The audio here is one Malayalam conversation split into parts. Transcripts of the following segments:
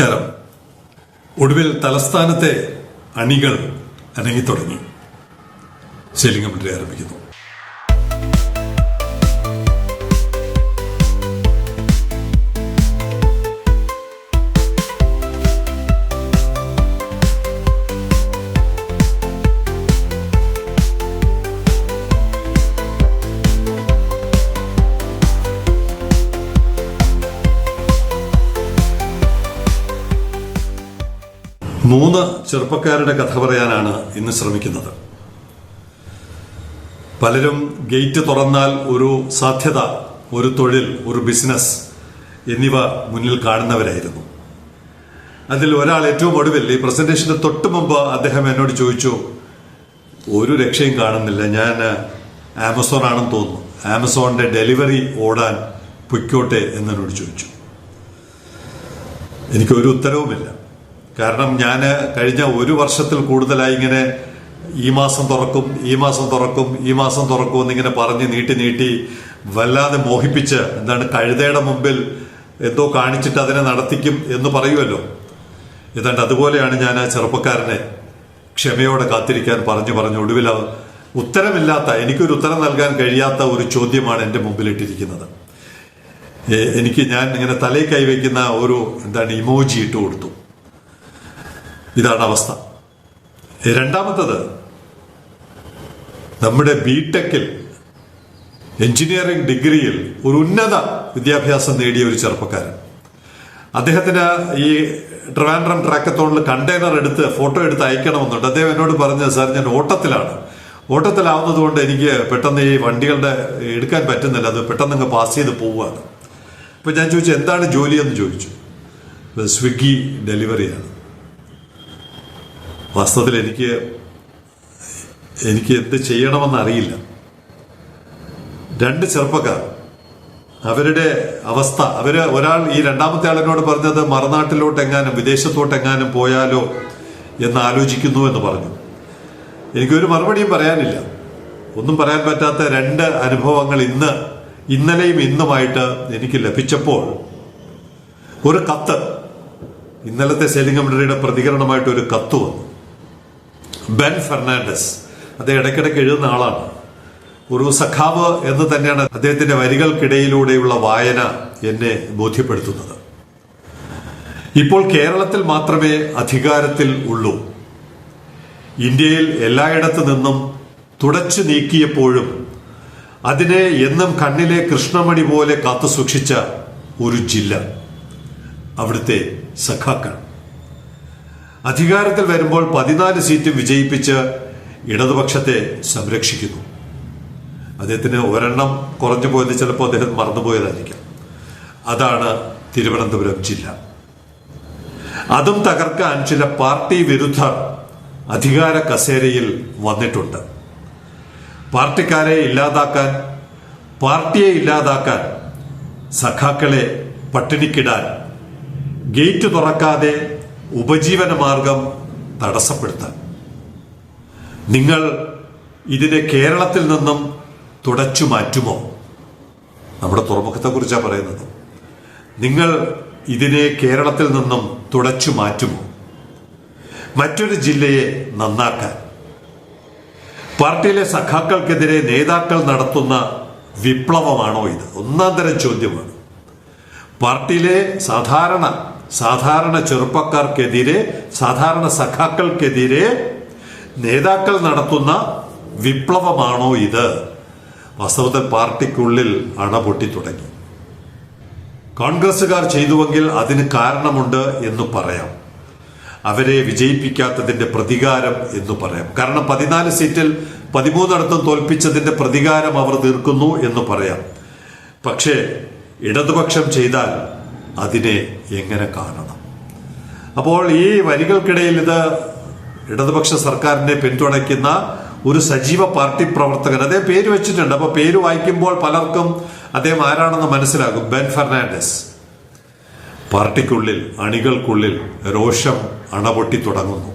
നമസ്കാരം ഒടുവിൽ തലസ്ഥാനത്തെ അണികൾ അനങ്ങിത്തുടങ്ങി. ശൈലിംഗമന്ത്രി ആരംഭിക്കുന്നു. മൂന്ന് ചെറുപ്പക്കാരുടെ കഥ പറയാനാണ് ഇന്ന് ശ്രമിക്കുന്നത്. പലരും ഗേറ്റ് തുറന്നാൽ ഒരു സാധ്യത ഒരു തൊഴിൽ ഒരു ബിസിനസ് എന്നിവ മുന്നിൽ കാണുന്നവരായിരുന്നു. അതിൽ ഒരാൾ ഏറ്റവും ഒടുവിൽ ഈ പ്രസന്റേഷന്റെ തൊട്ട് മുമ്പ് അദ്ദേഹം എന്നോട് ചോദിച്ചു ഒരു രക്ഷയും കാണുന്നില്ല. ഞാൻ ആമസോൺ ആണെന്ന് തോന്നുന്നു. ആമസോണിന്റെ ഡെലിവറി ഓടാൻ പൊയ്ക്കോട്ടെ എന്നോട് ചോദിച്ചു. എനിക്കൊരു ഉത്തരവുമില്ല. കാരണം ഞാൻ കഴിഞ്ഞ ഒരു വർഷത്തിൽ കൂടുതലായി ഇങ്ങനെ ഈ മാസം തുറക്കും ഈ മാസം തുറക്കും ഈ മാസം തുറക്കും എന്നിങ്ങനെ പറഞ്ഞ് നീട്ടി നീട്ടി വല്ലാതെ മോഹിപ്പിച്ച് എന്താണ് കഴുതയുടെ മുമ്പിൽ എന്തോ കാണിച്ചിട്ട് അതിനെ നടത്തിക്കും എന്ന് പറയുമല്ലോ. ഏതാണ്ട് അതുപോലെയാണ് ഞാൻ ആ ചെറുപ്പക്കാരനെ ക്ഷമയോടെ കാത്തിരിക്കാൻ പറഞ്ഞു പറഞ്ഞു ഒടുവിൽ ഉത്തരമില്ലാത്ത എനിക്കൊരു ഉത്തരം നൽകാൻ കഴിയാത്ത ഒരു ചോദ്യമാണ് എന്റെ മുമ്പിലിട്ടിരിക്കുന്നത്. എനിക്ക് ഞാൻ ഇങ്ങനെ തലയിൽ കൈവയ്ക്കുന്ന ഒരു എന്താണ് ഇമോജി ഇട്ട് കൊടുത്തു ഇതാണ് അവസ്ഥ. രണ്ടാമത്തത് നമ്മുടെ ബിടെക്കിൽ എഞ്ചിനീയറിംഗ് ഡിഗ്രിയിൽ ഒരു ഉന്നത വിദ്യാഭ്യാസം നേടിയ ഒരു ചെറുപ്പക്കാരൻ. അദ്ദേഹത്തിന് ഈ ട്രിവാൻഡ്രം ട്രാക്കത്തോണിൽ കണ്ടെയ്നർ എടുത്ത് ഫോട്ടോ എടുത്ത് അയക്കണമെന്നുണ്ട്. അദ്ദേഹം എന്നോട് പറഞ്ഞത് സാർ ഞാൻ ഓട്ടത്തിലാണ്. ഓട്ടത്തിലാവുന്നത് കൊണ്ട് എനിക്ക് പെട്ടെന്ന് ഈ വണ്ടികളുടെ എടുക്കാൻ പറ്റുന്നില്ല. അത് പെട്ടെന്ന് അങ്ങ് പാസ് ചെയ്ത് പോവുകയാണ്. അപ്പൊ ഞാൻ ചോദിച്ചു എന്താണ് ജോലി? എന്ന് ചോദിച്ചു. "ഇത് സ്വിഗ്ഗി ഡെലിവറിയാണ്. വാസ്തവത്തിൽ എനിക്ക് എനിക്ക് എന്ത് ചെയ്യണമെന്ന് അറിയില്ല. രണ്ട് ചെറുപ്പക്കാർ അവരുടെ അവസ്ഥ അവർ ഒരാൾ ഈ രണ്ടാമത്തെ ആളിനോട് പറഞ്ഞത് മറുനാട്ടിലോട്ടെങ്ങാനും എങ്ങാനും വിദേശത്തോട്ട് എങ്ങാനും പോയാലോ എന്ന് ആലോചിക്കുന്നു എന്ന് പറഞ്ഞു. എനിക്കൊരു മറുപടിയും പറയാനില്ല. ഒന്നും പറയാൻ പറ്റാത്ത രണ്ട് അനുഭവങ്ങൾ ഇന്ന് ഇന്നലെയും ഇന്നുമായിട്ട് എനിക്ക് ലഭിച്ചപ്പോൾ ഒരു കത്ത് ഇന്നലത്തെ സെലിംഗമന്ത്രിയുടെ പ്രതികരണമായിട്ട് ഒരു കത്ത് വന്നു. ബെൻ ഫെർണാണ്ടസ്. അദ്ദേഹം ഇടയ്ക്കിടയ്ക്ക് എഴുതുന്ന ആളാണ്. ഒരു സഖാവ് എന്ന് തന്നെയാണ് അദ്ദേഹത്തിന്റെ വരികൾക്കിടയിലൂടെയുള്ള വായന എന്നെ ബോധ്യപ്പെടുത്തുന്നത്. ഇപ്പോൾ കേരളത്തിൽ മാത്രമേ അധികാരത്തിൽ ഉള്ളൂ. ഇന്ത്യയിൽ എല്ലായിടത്തു നിന്നും തുടച്ചു നീക്കിയപ്പോഴും അതിനെ എന്നും കണ്ണിലെ കൃഷ്ണമണി പോലെ കാത്തു സൂക്ഷിച്ച ഒരു ജില്ല അവിടുത്തെ സഖാക്കൾ. അധികാരത്തിൽ വരുമ്പോൾ പതിനാല് സീറ്റ് വിജയിപ്പിച്ച് ഇടതുപക്ഷത്തെ സംരക്ഷിക്കുന്നു. അദ്ദേഹത്തിന് ഒരെണ്ണം കുറഞ്ഞു പോയത് ചിലപ്പോൾ അദ്ദേഹം മറന്നുപോയതായിരിക്കാം. അതാണ് തിരുവനന്തപുരം ജില്ല. അതും തകർക്കാൻ ചില പാർട്ടി വിരുദ്ധർ അധികാര കസേരയിൽ വന്നിട്ടുണ്ട്. പാർട്ടിക്കാരെ ഇല്ലാതാക്കാൻ പാർട്ടിയെ ഇല്ലാതാക്കാൻ സഖാക്കളെ പട്ടിണിക്കിടാൻ ഗേറ്റ് തുറക്കാതെ ഉപജീവന മാർഗം തടസ്സപ്പെടുത്താൻ. നിങ്ങൾ ഇതിനെ കേരളത്തിൽ നിന്നും തുടച്ചു മാറ്റുമോ? നമ്മുടെ തുറമുഖത്തെക്കുറിച്ചാണ് പറയുന്നത്. നിങ്ങൾ ഇതിനെ കേരളത്തിൽ നിന്നും തുടച്ചു മാറ്റുമോ? മറ്റൊരു ജില്ലയെ നന്നാക്കാൻ. പാർട്ടിയിലെ സഖാക്കൾക്കെതിരെ നേതാക്കൾ നടത്തുന്ന വിപ്ലവമാണോ ഇത്? ഒന്നാം തരം ചോദ്യമാണ്. പാർട്ടിയിലെ സാധാരണ സാധാരണ ചെറുപ്പക്കാർക്കെതിരെ സാധാരണ സഖാക്കൾക്കെതിരെ നേതാക്കൾ നടത്തുന്ന വിപ്ലവമാണോ ഇത്? വാസ്തവത്തിൽ പാർട്ടിക്കുള്ളിൽ അണ പൊട്ടി തുടങ്ങി. കോൺഗ്രസുകാർ ചെയ്തുവെങ്കിൽ അതിന് കാരണമുണ്ട് എന്ന് പറയാം. അവരെ വിജയിപ്പിക്കാത്തതിന്റെ പ്രതികാരം എന്ന് പറയാം. കാരണം പതിനാല് സീറ്റിൽ പതിമൂന്നിടത്തും തോൽപ്പിച്ചതിന്റെ പ്രതികാരം അവർ തീർക്കുന്നു എന്ന് പറയാം. പക്ഷേ ഇടതുപക്ഷം ചെയ്താൽ അതിനെ എങ്ങനെ കാണണം? അപ്പോൾ ഈ വരികൾക്കിടയിൽ ഇത് ഇടതുപക്ഷ സർക്കാരിനെ പിന്തുണയ്ക്കുന്ന ഒരു സജീവ പാർട്ടി പ്രവർത്തകൻ അദ്ദേഹം പേര് വെച്ചിട്ടുണ്ട്. അപ്പൊ പേര് വായിക്കുമ്പോൾ പലർക്കും അദ്ദേഹം ആരാണെന്ന് മനസ്സിലാകും. ബെൻ ഫെർണാണ്ടസ്. പാർട്ടിക്കുള്ളിൽ അണികൾക്കുള്ളിൽ രോഷം അണപൊട്ടി തുടങ്ങുന്നു.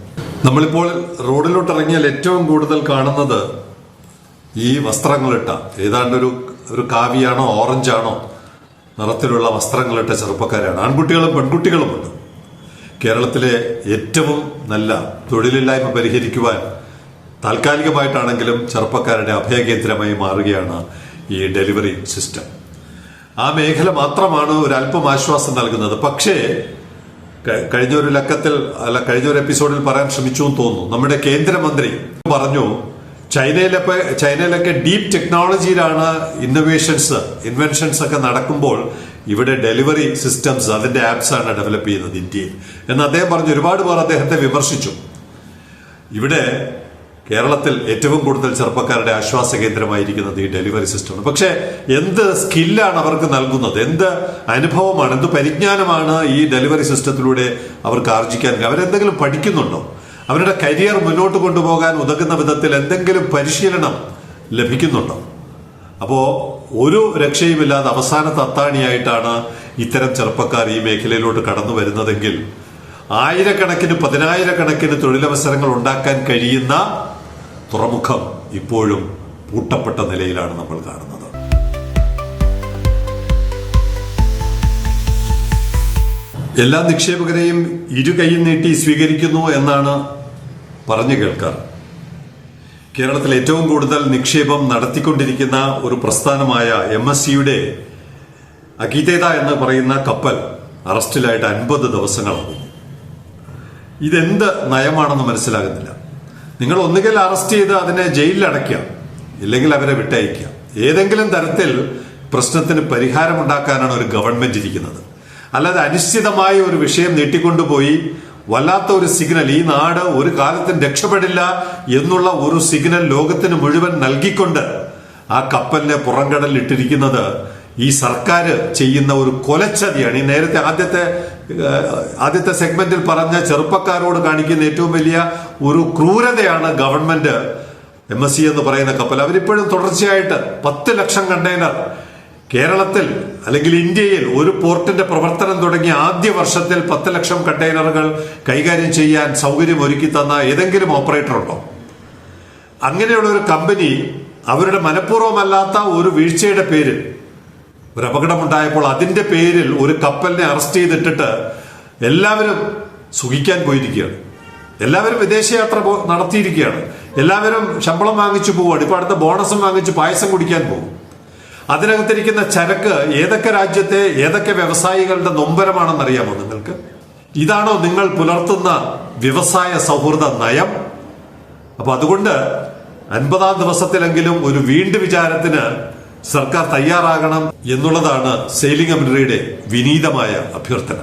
നമ്മളിപ്പോൾ റോഡിലോട്ട് ഇറങ്ങിയാൽ ഏറ്റവും കൂടുതൽ കാണുന്നത് ഈ വസ്ത്രങ്ങളിട്ട ഏതാണ്ട് ഒരു ഒരു കാവിയാണോ ഓറഞ്ചാണോ നിറത്തിലുള്ള വസ്ത്രങ്ങളിട്ട ചെറുപ്പക്കാരാണ്. ആൺകുട്ടികളും പെൺകുട്ടികളുമുണ്ട് കേരളത്തിലെ ഏറ്റവും നല്ല തൊഴിലില്ലായ്മ പരിഹരിക്കുവാൻ താൽക്കാലികമായിട്ടാണെങ്കിലും ചെറുപ്പക്കാരുടെ അഭയകേന്ദ്രമായി മാറുകയാണ് ഈ ഡെലിവറി സിസ്റ്റം. ആ മേഖല മാത്രമാണ് ഒരല്പം ആശ്വാസം നൽകുന്നത്. പക്ഷേ കഴിഞ്ഞ ഒരു ലക്കത്തിൽ അല്ല കഴിഞ്ഞ ഒരു എപ്പിസോഡിൽ പറയാൻ ശ്രമിച്ചു എന്ന് തോന്നുന്നു. നമ്മുടെ കേന്ദ്രമന്ത്രി പറഞ്ഞു ചൈനയിലൊക്കെ ചൈനയിലൊക്കെ ഡീപ് ടെക്നോളജിയിലാണ് ഇന്നോവേഷൻസ് ഇൻവെൻഷൻസ് ഒക്കെ നടക്കുമ്പോൾ ഇവിടെ ഡെലിവറി സിസ്റ്റംസ് അതിന്റെ ആപ്സ് ആണ് ഡെവലപ്പ് ചെയ്യുന്നത് ഇന്ത്യയിൽ. എന്ന് അദ്ദേഹം പറഞ്ഞു ഒരുപാട് പേർ അദ്ദേഹത്തെ വിമർശിച്ചു. ഇവിടെ കേരളത്തിൽ ഏറ്റവും കൂടുതൽ ചെറുപ്പക്കാരുടെ ആശ്വാസ കേന്ദ്രമായിരിക്കുന്നത് ഈ ഡെലിവറി സിസ്റ്റമാണ് പക്ഷേ എന്ത് സ്കില്ലാണ് അവർക്ക് നൽകുന്നത്? എന്ത് അനുഭവമാണ്? എന്ത് പരിജ്ഞാനമാണ് ഈ ഡെലിവറി സിസ്റ്റത്തിലൂടെ അവർക്ക് ആർജിക്കാൻ അവരെന്തെങ്കിലും പഠിക്കുന്നുണ്ടോ? അവരുടെ കരിയർ മുന്നോട്ട് കൊണ്ടുപോകാൻ ഉതകുന്ന വിധത്തിൽ എന്തെങ്കിലും പരിശീലനം ലഭിക്കുന്നുണ്ടോ? അപ്പോൾ ഒരു രക്ഷയുമില്ലാതെ അവസാനത്തെ അത്താണിയായിട്ടാണ് ഇത്തരം ചെറുപ്പക്കാർ ഈ മേഖലയിലോട്ട് കടന്നു വരുന്നതെങ്കിൽ ആയിരക്കണക്കിന് പതിനായിരക്കണക്കിന് തൊഴിലവസരങ്ങൾ ഉണ്ടാക്കാൻ കഴിയുന്ന തുറമുഖം ഇപ്പോഴും പൂട്ടപ്പെട്ട നിലയിലാണ് നമ്മൾ കാണുന്നത്. എല്ലാ നിക്ഷേപകരെയും ഇരു കൈയും നീട്ടി സ്വീകരിക്കുന്നു എന്നാണ് പറഞ്ഞു കേൾക്കാറ് കേരളത്തിൽ ഏറ്റവും കൂടുതൽ നിക്ഷേപം നടത്തിക്കൊണ്ടിരിക്കുന്ന ഒരു പ്രസ്ഥാനമായ എം എസ് സിയുടെ അഗീതേത എന്ന് പറയുന്ന കപ്പൽ അറസ്റ്റിലായിട്ട് അൻപത് ദിവസങ്ങളാകും ഇതെന്ത് നയമാണെന്ന് മനസ്സിലാകുന്നില്ല. നിങ്ങൾ ഒന്നുകിൽ അറസ്റ്റ് ചെയ്ത് അതിനെ ജയിലിൽ അടയ്ക്കുക ഇല്ലെങ്കിൽ അവരെ വിട്ടയക്കുക ഏതെങ്കിലും തരത്തിൽ പ്രശ്നത്തിന് പരിഹാരമുണ്ടാക്കാനാണ് ഒരു ഗവൺമെന്റ് ഇരിക്കുന്നത്. അല്ലാതെ അനിശ്ചിതമായ ഒരു വിഷയം നീട്ടിക്കൊണ്ടുപോയി വല്ലാത്ത ഒരു സിഗ്നൽ ഈ നാട് ഒരു കാലത്തും രക്ഷപ്പെടില്ല എന്നുള്ള ഒരു സിഗ്നൽ ലോകത്തിന് മുഴുവൻ നൽകിക്കൊണ്ട് ആ കപ്പലിനെ പുറംകടലിൽ ഇട്ടിരിക്കുന്നത് ഈ സർക്കാർ ചെയ്യുന്ന ഒരു കൊലച്ചതിയാണ്. ഈ നേരത്തെ ആദ്യത്തെ ആദ്യത്തെ സെഗ്മെന്റിൽ പറഞ്ഞ ചെറുപ്പക്കാരോട് കാണിക്കുന്ന ഏറ്റവും വലിയ ഒരു ക്രൂരതയാണ് ഗവൺമെന്റ് എം എസ് സി എന്ന് പറയുന്ന കപ്പൽ. അവരിപ്പോഴും തുടർച്ചയായിട്ട് പത്ത് ലക്ഷം കണ്ടെയ്നർ കേരളത്തിൽ അല്ലെങ്കിൽ ഇന്ത്യയിൽ ഒരു പോർട്ടിന്റെ പ്രവർത്തനം തുടങ്ങി ആദ്യ വർഷത്തിൽ പത്ത് ലക്ഷം കണ്ടെയ്നറുകൾ കൈകാര്യം ചെയ്യാൻ സൗകര്യം ഒരുക്കി തന്ന ഏതെങ്കിലും ഓപ്പറേറ്റർ ഉണ്ടോ അങ്ങനെയുള്ള ഒരു കമ്പനി അവരുടെ മനഃപൂർവമല്ലാത്ത ഒരു വീഴ്ചയുടെ പേരിൽ ഒരു അപകടമുണ്ടായപ്പോൾ അതിന്റെ പേരിൽ ഒരു കപ്പലിനെ അറസ്റ്റ് ചെയ്തിട്ടിട്ട് എല്ലാവരും സുഖിക്കാൻ പോയിരിക്കുകയാണ്. എല്ലാവരും വിദേശയാത്ര നടത്തിയിരിക്കുകയാണ്. എല്ലാവരും ശമ്പളം വാങ്ങിച്ചു പോവുകയാണ്. ഇപ്പൊ അടുത്ത ബോണസും വാങ്ങിച്ച് പായസം കുടിക്കാൻ പോകും. അതിനകത്തിരിക്കുന്ന ചരക്ക് ഏതൊക്കെ രാജ്യത്തെ ഏതൊക്കെ വ്യവസായികളുടെ നൊമ്പരമാണെന്ന് അറിയാമോ നിങ്ങൾക്ക്? ഇതാണോ നിങ്ങൾ പുലർത്തുന്ന വ്യവസായ സൗഹൃദ നയം? അപ്പൊ അതുകൊണ്ട് അൻപതാം ദിവസത്തിലെങ്കിലും ഒരു വീണ്ടു വിചാരത്തിന് സർക്കാർ തയ്യാറാകണം എന്നുള്ളതാണ് സെയിലിംഗ് കമ്പനിയുടെ വിനീതമായ അഭ്യർത്ഥന.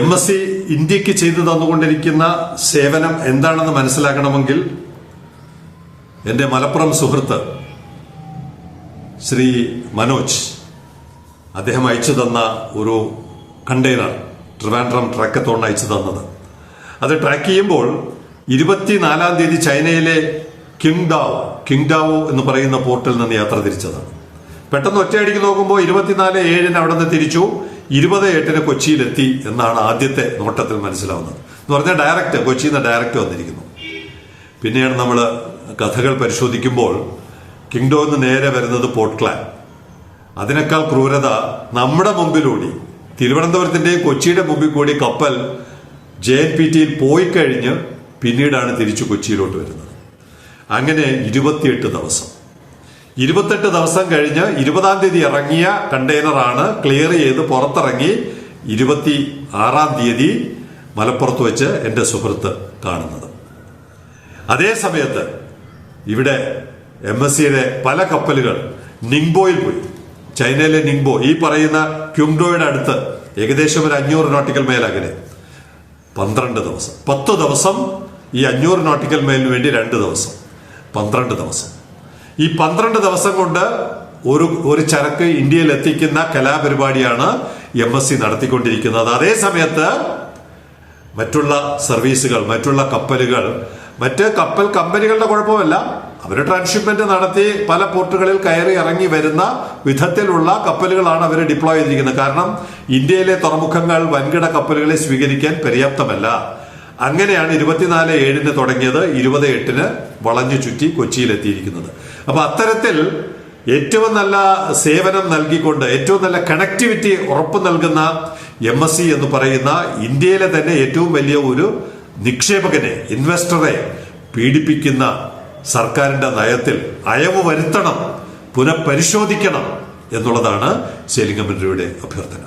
എം എസ് സി ഇന്ത്യയ്ക്ക് ചെയ്തു തന്നുകൊണ്ടിരിക്കുന്ന സേവനം എന്താണെന്ന് മനസ്സിലാക്കണമെങ്കിൽ എന്റെ മലപ്പുറം സുഹൃത്ത് ശ്രീ മനോജ് അദ്ദേഹം അയച്ചു തന്ന ഒരു കണ്ടെയ്നർ ട്രിവാൻഡ്രം ട്രക്കത്തോൺ അയച്ചു തന്നത്. അത് ട്രാക്ക് ചെയ്യുമ്പോൾ ഇരുപത്തിനാലാം തീയതി ചൈനയിലെ കിങ്ഡാവോ കിങ്ഡാവോ എന്ന് പറയുന്ന പോർട്ടിൽ നിന്ന് യാത്ര തിരിച്ചതാണ്. പെട്ടെന്ന് ഒറ്റയടിക്ക് നോക്കുമ്പോൾ ഇരുപത്തിനാല് ഏഴിന് അവിടെ നിന്ന് തിരിച്ചു. ഇരുപത് എട്ടിന് കൊച്ചിയിലെത്തി എന്നാണ് ആദ്യത്തെ നോട്ടത്തിൽ മനസ്സിലാവുന്നത്. എന്ന് പറഞ്ഞാൽ ഡയറക്റ്റ് കൊച്ചിയിൽ നിന്ന് ഡയറക്റ്റ് വന്നിരിക്കുന്നു. പിന്നെയാണ് നമ്മൾ കഥകൾ പരിശോധിക്കുമ്പോൾ കിങ്ഡോ നിന്ന് നേരെ വരുന്നത് പോർട്ട്ക്ലാൻ അതിനേക്കാൾ ക്രൂരത നമ്മുടെ മുമ്പിലൂടി തിരുവനന്തപുരത്തിന്റെയും കൊച്ചിയുടെ മുമ്പിൽ കൂടി കപ്പൽ ജെ എൻ പി ടിയിൽ പോയി കഴിഞ്ഞ് പിന്നീടാണ് തിരിച്ചു കൊച്ചിയിലോട്ട് വരുന്നത്. അങ്ങനെ ഇരുപത്തിയെട്ട് ദിവസം. ഇരുപത്തെട്ട് ദിവസം കഴിഞ്ഞ് ഇരുപതാം തീയതി ഇറങ്ങിയ കണ്ടെയ്നറാണ് ക്ലിയർ ചെയ്ത് പുറത്തിറങ്ങി ഇരുപത്തി ആറാം തീയതി മലപ്പുറത്ത് വെച്ച് എന്റെ സുഹൃത്ത് കാണുന്നത്. അതേ സമയത്ത് ഇവിടെ എം എസ് സിയുടെ പല കപ്പലുകൾ നിങ്ബോയിൽ പോയി. ചൈനയിലെ നിങ്ബോ ഈ പറയുന്ന ക്യുംഡോയുടെ അടുത്ത് ഏകദേശം ഒരു അഞ്ഞൂറ് നോട്ടിക്കൽ മൈൽ അകലെ. പന്ത്രണ്ട് ദിവസം. പത്ത് ദിവസം ഈ അഞ്ഞൂറ് നോട്ടിക്കൽ മൈലിന് വേണ്ടി രണ്ട് ദിവസം. പന്ത്രണ്ട് ദിവസം. ഈ പന്ത്രണ്ട് ദിവസം കൊണ്ട് ഒരു ഒരു ചരക്ക് ഇന്ത്യയിൽ എത്തിക്കുന്ന കലാപരിപാടിയാണ് എം എസ് സി നടത്തിക്കൊണ്ടിരിക്കുന്നത്. അതേ സമയത്ത് മറ്റുള്ള സർവീസുകൾ മറ്റുള്ള കപ്പലുകൾ മറ്റ് കപ്പൽ കമ്പനികളുടെ കുഴപ്പമല്ല. അവർ ട്രാൻസ്ഷിപ്മെന്റ് നടത്തി പല പോർട്ടുകളിൽ കയറി ഇറങ്ങി വരുന്ന വിധത്തിലുള്ള കപ്പലുകളാണ് അവർ ഡിപ്ലോയ് ചെയ്തിരിക്കുന്നത്. കാരണം ഇന്ത്യയിലെ തുറമുഖങ്ങൾ വൻകിട കപ്പലുകളെ സ്വീകരിക്കാൻ പര്യാപ്തമല്ല. അങ്ങനെയാണ് ഇരുപത്തിനാല് ഏഴിന് തുടങ്ങിയത് ഇരുപത് എട്ടിന് വളഞ്ഞു ചുറ്റി കൊച്ചിയിൽ എത്തിയിരിക്കുന്നത്. അപ്പൊ അത്തരത്തിൽ ഏറ്റവും നല്ല സേവനം നൽകിക്കൊണ്ട് ഏറ്റവും നല്ല കണക്ടിവിറ്റി ഉറപ്പ് നൽകുന്ന എം എസ് സി എന്ന് പറയുന്ന ഇന്ത്യയിലെ തന്നെ ഏറ്റവും വലിയ ഒരു നിക്ഷേപകനെ ഇൻവെസ്റ്ററെ പീഡിപ്പിക്കുന്ന സർക്കാരിന്റെ നയത്തിൽ അയവ് വരുത്തണം പുനഃപരിശോധിക്കണം എന്നുള്ളതാണ് ശേലിംഗമന്ത്രിയുടെ അഭ്യർത്ഥന.